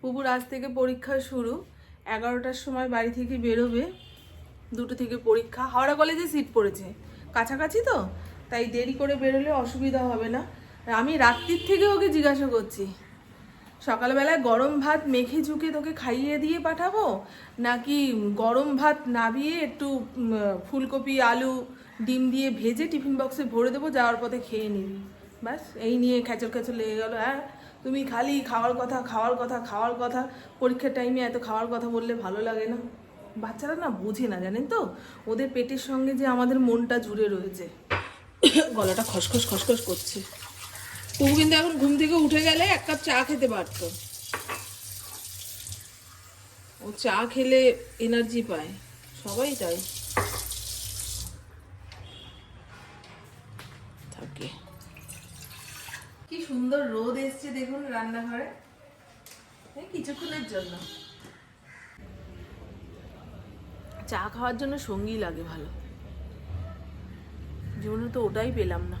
পুকুর আজ থেকে পরীক্ষা শুরু। এগারোটার সময় বাড়ি থেকে বেরোবে। দুটো থেকে পরীক্ষা। হাওড়া কলেজে সিট পড়েছে। কাছাকাছি তো। তাই দেরি করে বেরোলে অসুবিধা হবে না। আমি রাত্রির থেকে ওকে জিজ্ঞাসা করছি, সকালবেলায় গরম ভাত মেখে ঝুঁকে তোকে খাইয়ে দিয়ে পাঠাবো? নাকি গরম ভাত নাবিয়ে একটু ফুলকপি, আলু, ডিম দিয়ে ভেজে টিফিন বক্সে ভরে দেবো? যাওয়ার পথে খেয়ে নিবি। ব্যাস, এই নিয়ে খেচর খেচর লেগে গেলো। হ্যাঁ তুমি খালি খাওয়ার কথা খাওয়ার কথা খাওয়ার কথা, পরীক্ষার টাইমে এত খাওয়ার কথা বললে ভালো লাগে না। বাচ্চারা না বোঝে না, জানেন তো? ওদের পেটের সঙ্গে যে আমাদের মনটা জুড়ে রয়েছে। গলাটা খসখস খসখস করছে। তবু কিন্তু এখন ঘুম থেকে উঠে গেলে এক কাপ চা খেতে পারতো। ও চা খেলে এনার্জি পায়। সবাই তাই থাকে কি সুন্দর রোদ এসছে দেখুন রান্নাঘরে। কিছুক্ষণের জন্য। চা খাওয়ার জন্য সঙ্গী লাগে ভালো। জীবনে তো ওটাই পেলাম না।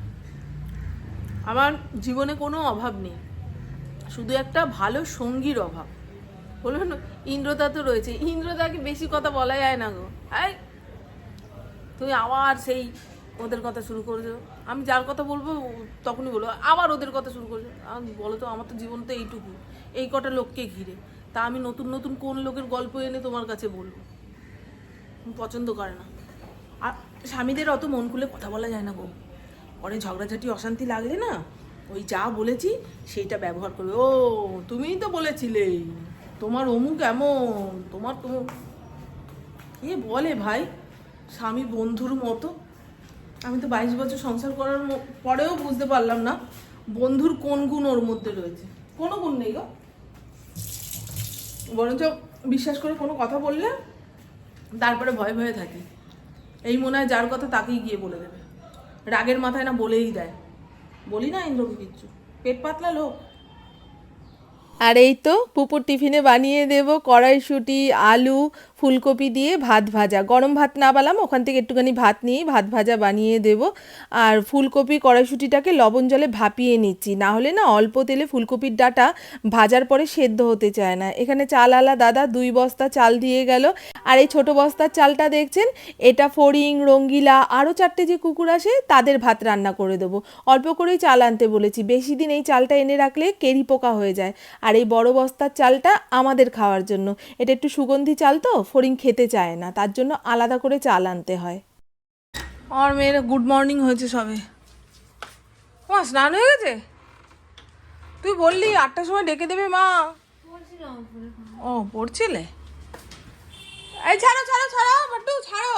আমার জীবনে কোনো অভাব নেই। শুধু একটা ভালো সঙ্গীর অভাব। বলবেন ইন্দ্রদা তো রয়েছে। ইন্দ্রদাকে বেশি কথা বলা যায় না গো। এই, তুমি আবার সেই ওদের কথা শুরু করেছ। আমি যার কথা বলব তখনই বলব, আবার ওদের কথা শুরু করেছ। আমি বলো তো, আমার তো জীবন তো এইটুকু এই কটা লোককে ঘিরে। তা আমি নতুন নতুন কোন লোকের গল্প এনে তোমার কাছে বলব? পছন্দ করে না। আর স্বামীদের অত মন খুলে কথা বলা যায় না গো। পরে ঝগড়াঝাটি, অশান্তি লাগলে না, ওই যা বলেছি, সেইটা ব্যবহার করবে। ও, তুমিই তো বলেছিলে। তোমার অমুক এমন তোমার তো কে বলে ভাই? স্বামী বন্ধুর মতো। আমি তো বাইশ বছর সংসার করার পরেও বুঝতে পারলাম না বন্ধুর কোন গুণ ওর মধ্যে রয়েছে। কোনো গুণ নেই গো। বরঞ্চ বিশ্বাস করে কোনো কথা বললে তারপরে ভয়ে ভয়ে থাকি। এই মনে হয় যার কথা তাকেই গিয়ে বলে দেবে। রাগের মাথায় না বলেই দেয়। বলি না ইন্দ্রকে কিচ্ছু। পেট পাতলা লোক। আর এই তো পুপুর টিফিনে বানিয়ে দেব কড়াইশুঁটি, আলু ফুলকপি দিয়ে ভাত ভাজা। গরম ভাত না বালাম ওখান থেকে একটুখানি ভাত নিয়ে ভাত ভাজা বানিয়ে দেব। আর ফুলকপি কড়াইশুঁটিটাকে লবণ জলে ভাপিয়ে নিচ্ছি। না হলে না অল্প তেলে ফুলকপির ডাটা ভাজার পরে সেদ্ধ হতে চায় না। এখানে চাল আলা দাদা দুই বস্তা চাল দিয়ে গেল। আর এই ছোট বস্তার চালটা দেখছেন? এটা ফড়িং, রঙ্গিলা আরও চারটে যে কুকুর আসে, তাদের ভাত রান্না করে দেবো। অল্প করেই চাল আনতে বলেছি। বেশি দিন এই চালটা এনে রাখলে কেরি পোকা হয়ে যায়। আর এই বড় বস্তার চালটা আমাদের খাওয়ার জন্য। এটা একটু সুগন্ধি চাল তো? ফড়িং খেতে চায় না, তার জন্য আলাদা করে চাল আনতে হয়। আমার মেয়ের গুড মর্নিং হয়েছে সবে। ও স্নান হয়ে গেছে? তুই বললি আটটার সময় ডেকে দেবে মা। ও, পড়ছিলে? এই ছাড়ো ছাড়ো ছাড়ো বাট্টু ছাড়ো।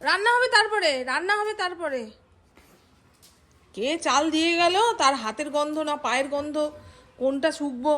রান্না হবে তারপরে, রান্না হবে তারপরে। কে চাল দিয়ে গেল? তার হাতের গন্ধ না পায়ের গন্ধ? কোনটা শুকবো?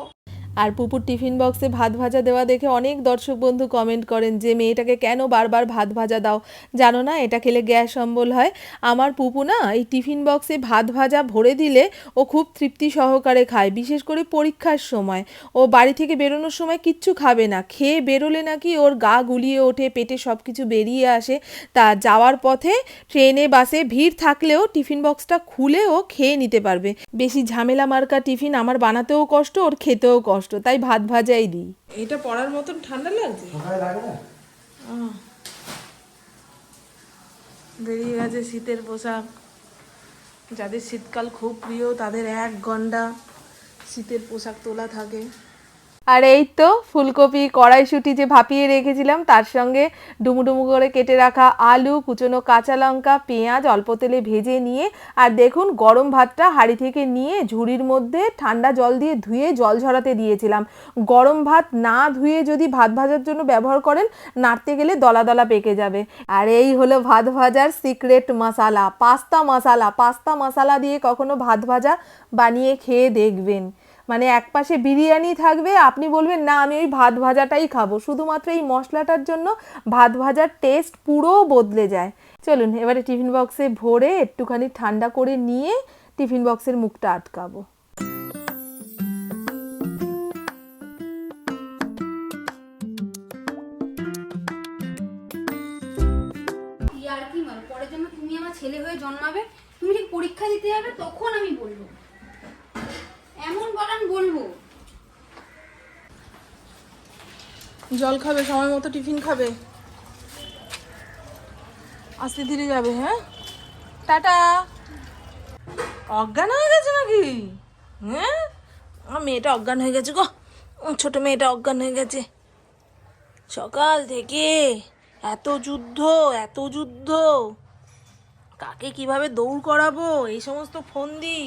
আর পুপুর টিফিন বক্সে ভাত ভাজা দেওয়া দেখে অনেক দর্শক বন্ধু কমেন্ট করেন যে, মেয়েটাকে কেন বারবার ভাত ভাজা দাও? জানো না, এটা খেলে গ্যাস অম্বল হয়। আমার পুপু না, এই টিফিন বক্সে ভাত ভাজা ভরে দিলে ও খুব তৃপ্তি সহকারে খায়, বিশেষ করে পরীক্ষার সময়। ও বাড়ি থেকে বেরোনোর সময় কিচ্ছু খাবে না, খেয়ে বেরোলে নাকি ওর গা গুলিয়ে ওঠে, পেটে সব কিছু বেরিয়ে আসে। তা যাওয়ার পথে ট্রেনে, বাসে ভিড় থাকলেও টিফিন বক্সটা খুলে ও খেয়ে নিতে পারবে। বেশি ঝামেলা মার্কা টিফিন আমার বানাতেও কষ্ট, ওর খেতেও কষ্ট। তাই ভাত ভাজাই দিই। এটা পড়ার মতন ঠান্ডা লাগছে। বেরিয়ে গেছে শীতের পোশাক। যাদের শীতকাল খুব প্রিয় তাদের এক ঘণ্টা শীতের পোশাক তোলা থাকে। আর এই তো ফুলকপি কড়াইশুঁটি যে ভাপিয়ে রেখেছিলাম, তার সঙ্গে ডুমুডুমু করে কেটে রাখা আলু, কুচনো কাঁচা লঙ্কা, পেঁয়াজ অল্প তেলে ভেজে নিয়ে, আর দেখুন গরম ভাতটা হাঁড়ি থেকে নিয়ে ঝুড়ির মধ্যে ঠান্ডা জল দিয়ে ধুয়ে জল ঝরাতে দিয়েছিলাম। গরম ভাত না ধুয়ে যদি ভাত ভাজার জন্য ব্যবহার করেন, নাড়তে গেলে দলা দলা পেকে যাবে। আর এই হলো ভাত ভাজার secret masala, pasta masala pasta masala দিয়ে কখনো ভাত ভাজা বানিয়ে খেয়ে দেখবেন। মানে এক পাশে বিরিয়ানি থাকবে, আপনি বলবেন, না, আমি ওই ভাত ভাজাটাই খাব। শুধুমাত্র এই মশলাটার জন্য ভাত ভাজার টেস্ট পুরো বদলে যায়। চলুন, এবারে টিফিন বক্সে ভরে একটুখানি ঠান্ডা করে নিয়ে টিফিন বক্সের মুখটা আটকাবো। ছেলে হয়ে জন্মাবে, তুমি ঠিক পরীক্ষা দিতে যাবে, তখন আমি বলব। এমন বলান বলব। জল খাবে, সময় মতো টিফিন খাবে। আস্তে ধীরে যাবে হ্যাঁ? টাটা। অজ্ঞান হয়ে গেছে নাকি? হ্যাঁ? আমার মেয়েটা অজ্ঞান হয়ে গেছে গো। ছোট মেয়েটা অজ্ঞান হয়ে গেছে। সকাল থেকে এত যুদ্ধ এত যুদ্ধ। কাকে কীভাবে দৌড় করাবো? এই সমস্ত ফোন দিই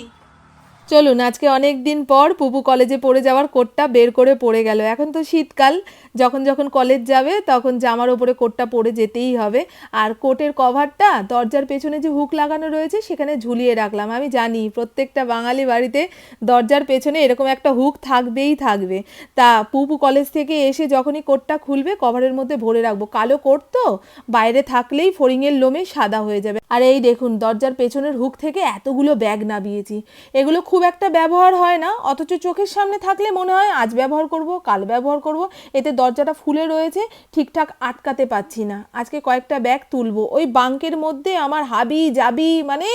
চলুন, আজকে অনেক দিন পর পুপু কলেজে পড়ে যাওয়ার কোটটা বের করে পড়ে গেল। এখন তো শীতকাল, যখন যখন কলেজ যাবে তখন জামার ওপরে কোটটা পরে যেতেই হবে। আর কোটের কভারটা দরজার পেছনে যে হুক লাগানো রয়েছে সেখানে ঝুলিয়ে রাখলাম। আমি জানি প্রত্যেকটা বাঙালি বাড়িতে দরজার পেছনে এরকম একটা হুক থাকবেই থাকবে। তা পুপু কলেজ থেকে এসে যখনই কোটটা খুলবে কভারের মধ্যে ভরে রাখব। কালো কোট তো, বাইরে থাকলেই ফড়িংয়ের লোমে সাদা হয়ে যাবে। আর এই দেখুন, দরজার পেছনের হুক থেকে এতগুলো ব্যাগ নামিয়েছি। এগুলো খুব একটা ব্যবহার হয় না, অথচ চোখের সামনে থাকলে মনে হয় আজ ব্যবহার করব, কাল ব্যবহার করব, এতে দরজাটা ফুলে রয়েছে, ঠিকঠাক আটকাতে পাচ্ছি না। আজকে কয়েকটা ব্যাগ তুলবো, ওই বাঙ্কের মধ্যে আমার হাবি জাবি মানে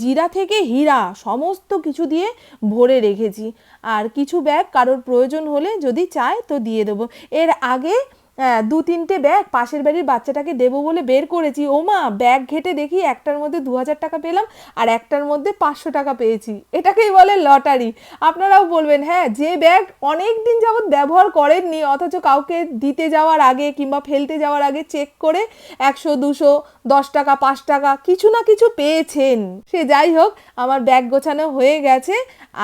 জিরা থেকে হীরা সমস্ত কিছু দিয়ে ভরে রেখেছি। আর কিছু ব্যাগ কারোর প্রয়োজন হলে যদি চায় তো দিয়ে দেবো। এর আগে দু তিনটে ব্যাগ পাশের বাড়ির বাচ্চাটাকে দেবো বলে বের করেছি। ও মা ব্যাগ ঘেটে দেখি একটার মধ্যে দু হাজার টাকা পেলাম আর একটার মধ্যে পাঁচশো টাকা পেয়েছি। এটাকেই বলে লটারি। আপনারাও বলবেন হ্যাঁ যে ব্যাগ অনেক দিন যাবৎ ব্যবহার করেননি, অথচ কাউকে দিতে যাওয়ার আগে কিংবা ফেলতে যাওয়ার আগে চেক করে একশো, দুশো, দশ টাকা, পাঁচ টাকা কিছু না কিছু পেয়েছেন। সে যাই হোক, আমার ব্যাগ গোছানো হয়ে গেছে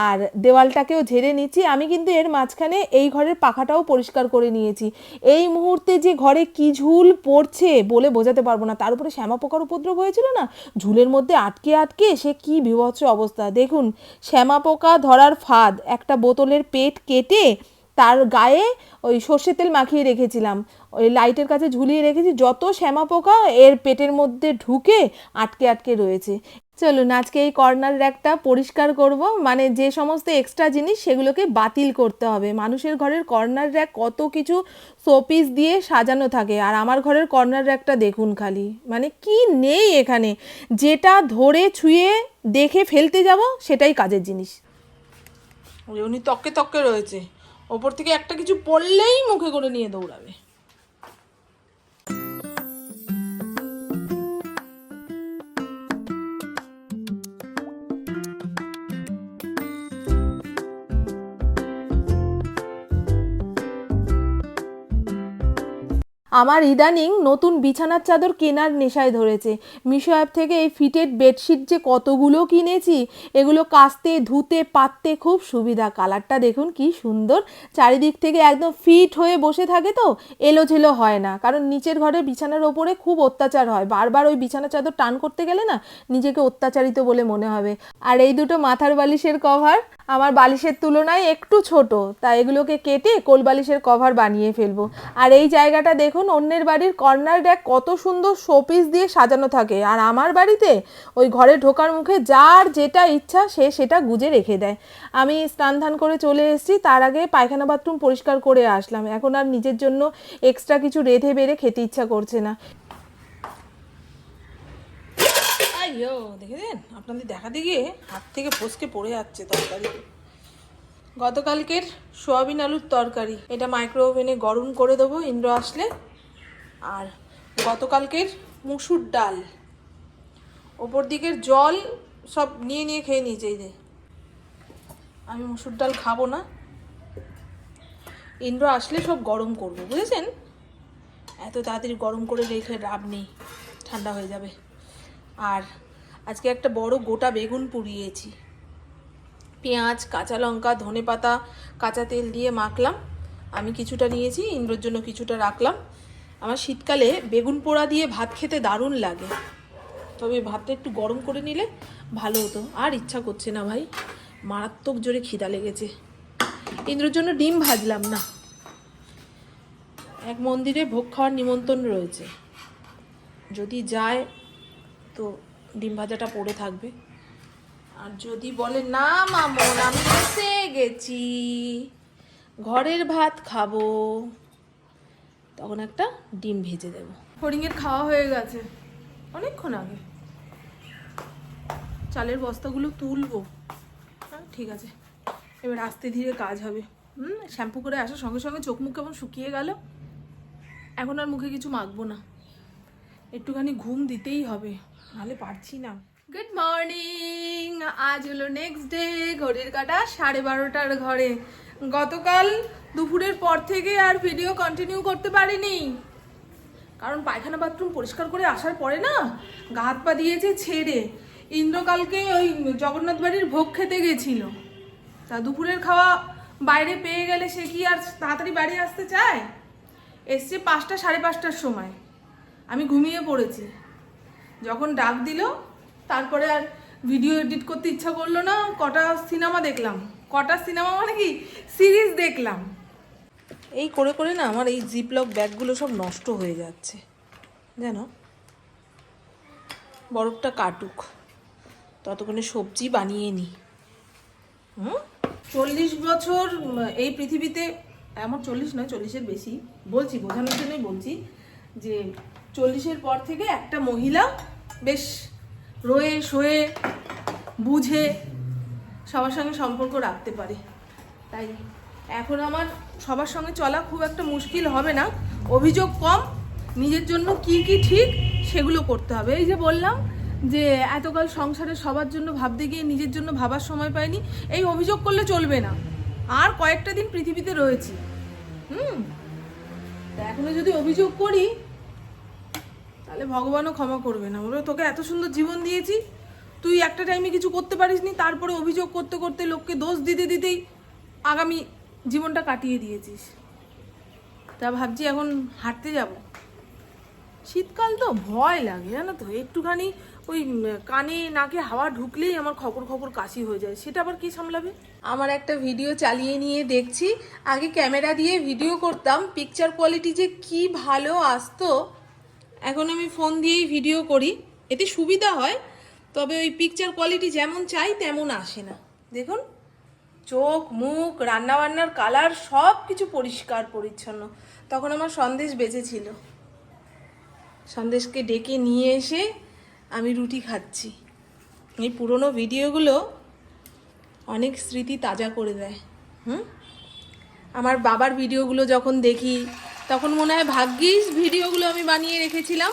আর দেওয়ালটাকেও ঝেড়ে নিচ্ছি। আমি কিন্তু এর মাঝখানে এই ঘরের পাখাটাও পরিষ্কার করে নিয়েছি। এই মুহূর্তে যে ঘরে কি ঝুল পড়ছে বলে বোঝাতে পারব না। তার উপরে শ্যামা পোকার উপদ্রব হয়েছিল না? ঝুলের মধ্যে আটকে আটকে সে কি বিভৎস অবস্থা। দেখুন শ্যামা পোকা ধরার ফাঁদ, একটা বোতলের পেট কেটে তার গায়ে ওই সর্ষের তেল মাখিয়ে রেখেছিলাম। ওই লাইটের কাছে ঝুলিয়ে রেখেছি। যত শ্যামা পোকা এর পেটের মধ্যে ঢুকে আটকে আটকে রয়েছে। চলুন, আজকে এই কর্নার র্যাকটা পরিষ্কার করব। মানে যে সমস্ত এক্সট্রা জিনিস সেগুলোকে বাতিল করতে হবে। মানুষের ঘরের কর্নার র্যাক কত কিছু শোপিস দিয়ে সাজানো থাকে। আর আমার ঘরের কর্নার র্যাকটা দেখুন খালি। মানে কি নেই এখানে? যেটা ধরে ছুঁয়ে দেখে ফেলতে যাব, সেটাই কাজের জিনিস। উনি তককে তককে রয়েছে। ওপর থেকে একটা কিছু পড়লেই মুখে করে নিয়ে দৌড়াবে। আমার ইদানিং নতুন বিছানার চাদর কেনার নেশায় ধরেছে। মিশো অ্যাপ থেকে এই ফিটেড বেডশিট যে কতগুলো কিনেছি, এগুলো কাচতে, ধুতে, পাততে খুব সুবিধা। কালারটা দেখুন কি সুন্দর। চারিদিক থেকে একদম ফিট হয়ে বসে থাকে তো, এলোঝেলো হয় না। কারণ নিচের ঘরে বিছানার ওপরে খুব অত্যাচার হয়। বারবার ওই বিছানা চাদর টান করতে গেলে না, নিজেকে অত্যাচারিত বলে মনে হবে। আর এই দুটো মাথার বালিশের কভার আমার বালিশের তুলনায় একটু ছোট। তাই এগুলোকে কেটে কোল বালিশের কভার বানিয়ে ফেলব। আর এই জায়গাটা দেখুন অন্যের বাড়ির কর্নার র্যাক কত সুন্দর শোপিস দিয়ে সাজানো থাকে। আর আমার বাড়িতে ওই ঘরে ঢোকার মুখে যার যেটা ইচ্ছা সে সেটা গুজে রেখে দেয়। আমি স্নান ধান করে চলে এসেছি, তার আগে পায়খানা বাথরুম পরিষ্কার করে আসলাম। এখন আর নিজের জন্য এক্সট্রা কিছু রেঁধে বেড়ে খেতে ইচ্ছা করছে না। আইয়ো দেখেছেন আপনাদের দেখাতে গিয়ে হাত থেকে ফসকে পড়ে যাচ্ছে তরকারি। গতকালকের সোয়াবিন আলুর তরকারি। এটা মাইক্রো ওভেনে গরম করে দেবো, ইন্দ্র আসলে আর গতকালকের মুসুর ডাল। ওপর দিকের জল সব নিয়ে নিয়ে খেয়ে নিয়েছে এই যে। আমি মুসুর ডাল খাব না। ইন্দ্র আসলে সব গরম করব, বুঝেছেন? এত তাড়াতাড়ি গরম করে রেখে লাভ নেই, ঠান্ডা হয়ে যাবে। আর আজকে একটা বড় গোটা বেগুন পুড়িয়েছি। পেঁয়াজ, কাঁচা লঙ্কা ধনে পাতা কাঁচা তেল দিয়ে মাখলাম। আমি কিছুটা নিয়েছি, ইন্দ্রর জন্য কিছুটা রাখলাম। আমার শীতকালে বেগুন পোড়া দিয়ে ভাত খেতে দারুণ লাগে। তবে ভাতটা একটু গরম করে নিলে ভালো হতো। আর ইচ্ছা করছে না ভাই, মারাত্মক জোরে খিদা লেগেছে। ইন্দ্রর জন্য ডিম ভাজলাম না। এক মন্দিরে ভোগ খাওয়ার নিমন্ত্রণ রয়েছে। যদি যায়, তো ডিম ভাজাটা পড়ে থাকবে। আর যদি বলে, না মামন, আমি এসে গেছি। ঘরের ভাত খাব। তখন একটা ডিম ভেজে দেবো। হরিণের খাওয়া হয়ে গেছে। অনেকক্ষণ আগে। চালের বস্তাগুলো তুলবো। হ্যাঁ ঠিক আছে। এবার আস্তে ধীরে কাজ হবে। হুম, শ্যাম্পু করে আসার সঙ্গে সঙ্গে চোখ মুখ কেমন শুকিয়ে গেল। এখন আর মুখে কিছু মাখবো না। একটুখানি ঘুম দিতেই হবে। নাহলে পারছি না। গুড মর্নিং আজ হলো নেক্সট ডে ঘড়ির কাটা সাড়ে বারোটার ঘরে। গতকাল দুপুরের পর থেকে আর ভিডিও কন্টিনিউ করতে পারিনি। কারণ পায়খানা বাথরুম পরিষ্কার করে আসার পরে না, গা হাত পা দিয়েছে ছেড়ে। ইন্দ্রকালকে ওই জগন্নাথ বাড়ির ভোগ খেতে গেছিল। তা দুপুরের খাওয়া বাইরে পেয়ে গেলে সে কি আর তাড়াতাড়ি বাড়ি আসতে চায়? এসছে পাঁচটা সাড়ে পাঁচটার সময়। আমি ঘুমিয়ে পড়েছি। যখন ডাক দিল তারপরে আর ভিডিও এডিট করতে ইচ্ছা করল না কটা সিনেমা দেখলাম। কটা সিনেমা মানে কি? সিরিজ দেখলাম। এই করে করে না আমার এই জিপলক ব্যাগগুলো সব নষ্ট হয়ে যাচ্ছে। যেন বরফটা কাটুক। ততক্ষণে সবজি বানিয়ে নিই হুম? চল্লিশ বছর এই পৃথিবীতে এমন চল্লিশ নয় চল্লিশের বেশি বলছি বোঝানোর জন্যই বলছি যে চল্লিশের পর থেকে একটা মহিলা বেশ রয়ে শোয়ে, বুঝে সবার সঙ্গে সম্পর্ক রাখতে পারে। তাই এখন আমার সবার সঙ্গে চলা খুব একটা মুশকিল হবে না। অভিযোগ কম, নিজের জন্য কি কি ঠিক সেগুলো করতে হবে। এই যে বললাম যে এতকাল সংসারে সবার জন্য ভাবতে গিয়ে নিজের জন্য ভাবার সময় পাইনি, এই অভিযোগ করলে চলবে না। আর কয়েকটা দিন পৃথিবীতে রয়েছি। হুম? এখনও যদি অভিযোগ করি তাহলে ভগবানও ক্ষমা করবে না। বলবে তোকে এত সুন্দর জীবন দিয়েছি, তুই একটা টাইমে কিছু করতে পারিস নি তারপরে অভিযোগ করতে করতে লোককে দোষ দিতে দিতেই আগামী জীবনটা কাটিয়ে দিয়েছিস। তা ভাবছি এখন হাঁটতে যাব। শীতকাল তো ভয় লাগে, জানো তো? একটুখানি ওই কানে নাকে হাওয়া ঢুকলেই আমার খকর খকর কাশি হয়ে যায়। সেটা আবার কি সামলাবে? আমার একটা ভিডিও চালিয়ে নিয়ে দেখছি। আগে ক্যামেরা দিয়ে ভিডিও করতাম। পিকচার কোয়ালিটি যে কি ভালো আসতো এখন আমি ফোন দিয়েই ভিডিও করি। এতে সুবিধা হয়, তবে ওই পিকচার কোয়ালিটি যেমন চাই তেমন আসে না। দেখুন, চোখ, মুখ, রান্নাবান্নার কালার সব কিছু পরিষ্কার, পরিচ্ছন্ন। তখন আমার সন্দেশ বেঁচেছিল। সন্দেশকে ডেকে নিয়ে এসে আমি রুটি খাচ্ছি। এই পুরনো ভিডিওগুলো অনেক স্মৃতি তাজা করে দেয়। হুম? আমার বাবার ভিডিওগুলো যখন দেখি তখন মনে হয় ভাগ্যিস ভিডিওগুলো আমি বানিয়ে রেখেছিলাম।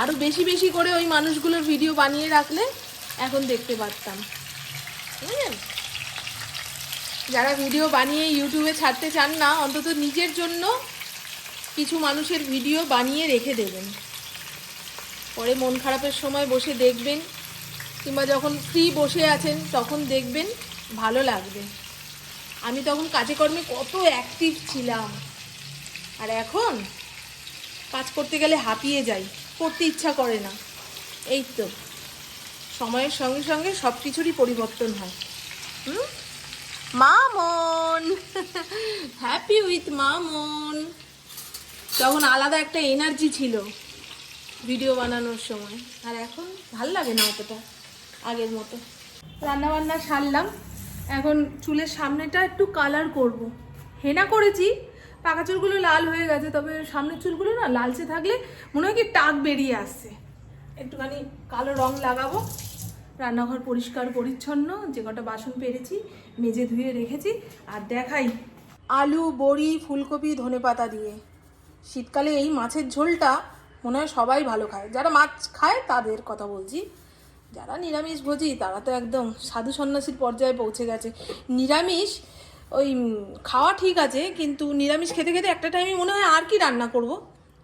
আরও বেশি বেশি করে ওই মানুষগুলোর ভিডিও বানিয়ে রাখলে এখন দেখতে পারতাম। বুঝলেন? যারা ভিডিও বানিয়ে ইউটিউবে ছাড়তে চান না, অন্তত নিজের জন্য কিছু মানুষের ভিডিও বানিয়ে রেখে দেবেন। পরে মন খারাপের সময় বসে দেখবেন, কিংবা যখন ফ্রি বসে আছেন, তখন দেখবেন ভালো লাগবে। আমি তখন কাজে কর্মে কত অ্যাক্টিভ ছিলাম। আর এখন কাজ করতে গেলে হাঁপিয়ে যাই, করতে ইচ্ছা করে না। এই তো, সময়ের সঙ্গে সঙ্গে সব কিছুরই পরিবর্তন হয়। হুম? মামন! Happy with Mamon! তখন আলাদা একটা এনার্জি ছিল ভিডিও বানানোর সময়। আর এখন ভালো লাগে না অতটা, আগের মতো। রান্না বান্না সারলাম, এখন চুলের সামনেটা একটু কালার করব। হেনা করেছি পাকা চুলগুলো লাল হয়ে গেছে, তবে সামনের চুলগুলো না লালচে থাকলে মনে হয় কি টাক বেরিয়ে আসছে। একটুখানি কালো রং লাগাবো। রান্নাঘর পরিষ্কার, পরিচ্ছন্ন, যে কটা বাসন পেরেছি, মেজে ধুয়ে রেখেছি, আর দেখাই আলু, বড়ি, ফুলকপি ধনেপাতা দিয়ে। শীতকালে এই মাছের ঝোলটা মনে হয় সবাই ভালো খায়। যারা মাছ খায় তাদের কথা বলছি। যারা নিরামিষ ভোজি তারা তো একদম সাধু সন্ন্যাসীর পর্যায়ে পৌঁছে গেছে। নিরামিষ ওই খাওয়া ঠিক আছে, কিন্তু নিরামিষ খেতে খেতে একটা টাইমে মনে হয় আর কি রান্না করব।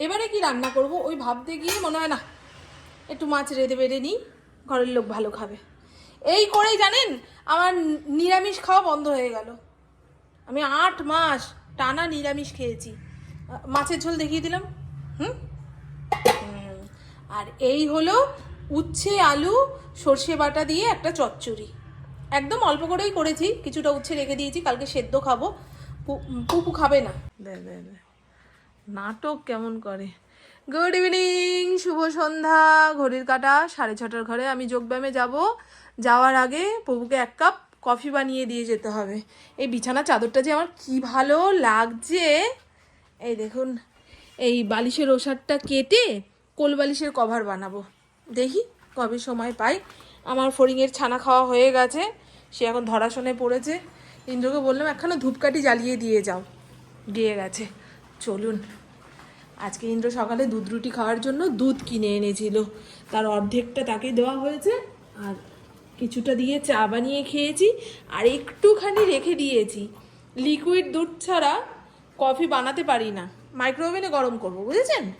এবারে কি রান্না করব? ওই ভাবতে গিয়ে মনে হয় না, একটু মাছ রেঁধে বেড়ে নিই, ঘরের লোক ভালো খাবে। এই করেই জানেন, আমার নিরামিষ খাওয়া বন্ধ হয়ে গেল। আমি আট মাস টানা নিরামিষ খেয়েছি। মাছের ঝোল দেখিয়ে দিলাম। হুম। আর এই হলো উচ্ছে, আলু, সর্ষে বাটা দিয়ে একটা চচ্চড়ি। একদম অল্প করেই করেছি, কিছুটা উচ্ছে রেখে দিয়েছি, কালকে সেদ্ধ খাব। পুপু খাবে না। নাটক কেমন করে। গুড ইভিনিং, শুভ সন্ধ্যা। ঘড়ির কাটা সাড়ে ছটার ঘরে আমি যোগব্যায়ামে যাব। যাওয়ার আগে প্রভুকে এক কাপ কফি বানিয়ে দিয়ে যেতে হবে। এই বিছানা চাদরটা যে আমার কি ভালো লাগছে। এই দেখুন, এই বালিশের ওষারটা কেটে কোল বালিশের কভার বানাবো। দেখি কবে সময় পাই। আমার ফড়িংয়ের ছানা খাওয়া হয়ে গেছে। সে এখন ধরাশনে পড়েছে। ইন্দ্রকে বললাম, একখানা ধূপকাঠি জ্বালিয়ে দিয়ে যাও। দিয়ে গেছে। চলুন। আজকে ইন্দ্র সকালে দুধ রুটি খাওয়ার জন্য দুধ কিনে এনেছিল। তার অর্ধেকটা তাকে দেওয়া হয়েছে। আর কিছুটা দিয়ে চা বানিয়ে খেয়েছি। আর একটুখানি রেখে দিয়েছি। লিকুইড দুধ ছাড়া কফি বানাতে পারি না। মাইক্রোওভেনে গরম করব, বুঝেছেন?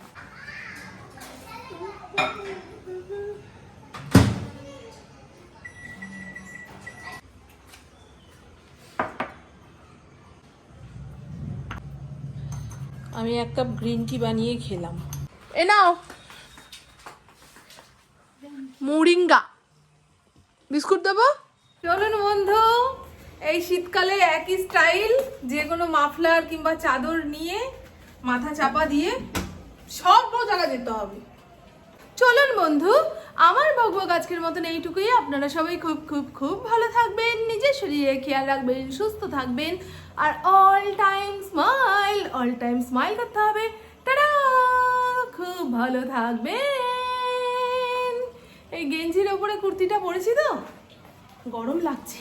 আমি এক কাপ গ্রিন টি বানিয়ে খেলাম। এ নাও। মুরিঙ্গা বিস্কুট দেবো? চলুন বন্ধু এই শীতকালে একই স্টাইল যে কোনো মাফলার কিংবা চাদর নিয়ে মাথা চাপা দিয়ে সব জায়গা যেতে হবে। চলুন বন্ধু আমার বকবক আজকের মতন এইটুকুই। আপনারা সবাই খুব খুব খুব ভালো থাকবেন নিজের শরীরে খেয়াল রাখবেন সুস্থ থাকবেন। আর all time smile all time smile করতে হবে। খুব ভালো থাকবে এই গেঞ্জির ওপরে কুর্তিটা পরেছি তো? গরম লাগছে।